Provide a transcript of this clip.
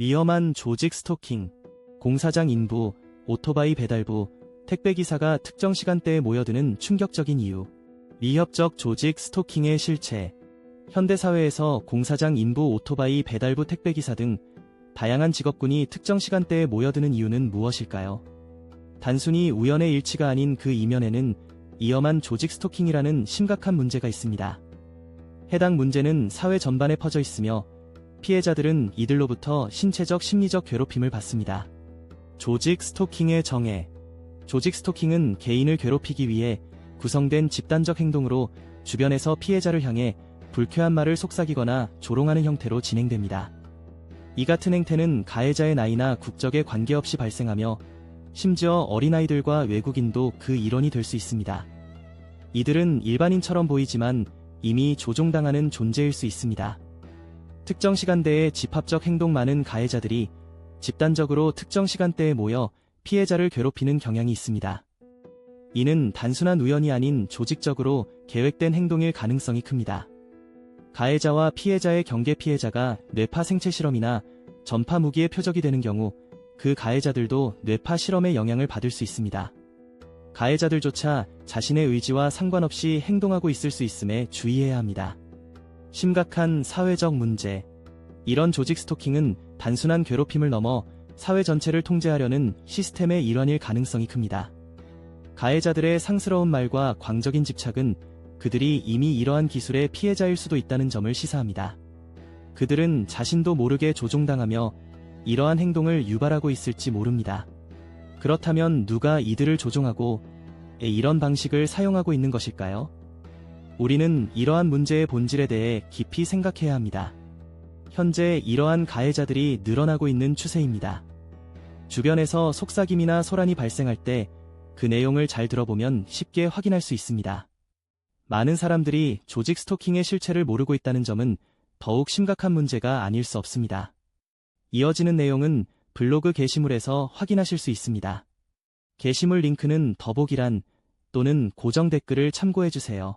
위험한 조직 스토킹, 공사장 인부, 오토바이 배달부, 택배기사가 특정 시간대에 모여드는 충격적인 이유, 위협적 조직 스토킹의 실체, 현대사회에서 공사장 인부 오토바이 배달부 택배기사 등 다양한 직업군이 특정 시간대에 모여드는 이유는 무엇일까요? 단순히 우연의 일치가 아닌 그 이면에는 위험한 조직 스토킹이라는 심각한 문제가 있습니다. 해당 문제는 사회 전반에 퍼져 있으며 피해자들은 이들로부터 신체적 심리적 괴롭힘을 받습니다. 조직 스토킹의 정의 조직 스토킹은 개인을 괴롭히기 위해 구성된 집단적 행동으로 주변에서 피해자를 향해 불쾌한 말을 속삭이거나 조롱하는 형태로 진행됩니다. 이 같은 행태는 가해자의 나이나 국적에 관계없이 발생하며 심지어 어린아이들과 외국인도 그 일원이 될 수 있습니다. 이들은 일반인처럼 보이지만 이미 조종당하는 존재일 수 있습니다. 특정 시간대에 집합적 행동 많은 가해자들이 집단적으로 특정 시간대에 모여 피해자를 괴롭히는 경향이 있습니다. 이는 단순한 우연이 아닌 조직적으로 계획된 행동일 가능성이 큽니다. 가해자와 피해자의 경계 피해자가 뇌파 생체 실험이나 전파 무기의 표적이 되는 경우 그 가해자들도 뇌파 실험의 영향을 받을 수 있습니다. 가해자들조차 자신의 의지와 상관없이 행동하고 있을 수 있음에 주의해야 합니다. 심각한 사회적 문제. 이런 조직 스토킹은 단순한 괴롭힘을 넘어 사회 전체를 통제하려는 시스템의 일환일 가능성이 큽니다. 가해자들의 상스러운 말과 광적인 집착은 그들이 이미 이러한 기술의 피해자일 수도 있다는 점을 시사합니다. 그들은 자신도 모르게 조종당하며 이러한 행동을 유발하고 있을지 모릅니다. 그렇다면 누가 이들을 조종하고 이런 방식을 사용하고 있는 것일까요? 우리는 이러한 문제의 본질에 대해 깊이 생각해야 합니다. 현재 이러한 가해자들이 늘어나고 있는 추세입니다. 주변에서 속삭임이나 소란이 발생할 때 그 내용을 잘 들어보면 쉽게 확인할 수 있습니다. 많은 사람들이 조직 스토킹의 실체를 모르고 있다는 점은 더욱 심각한 문제가 아닐 수 없습니다. 이어지는 내용은 블로그 게시물에서 확인하실 수 있습니다. 게시물 링크는 더보기란 또는 고정 댓글을 참고해주세요.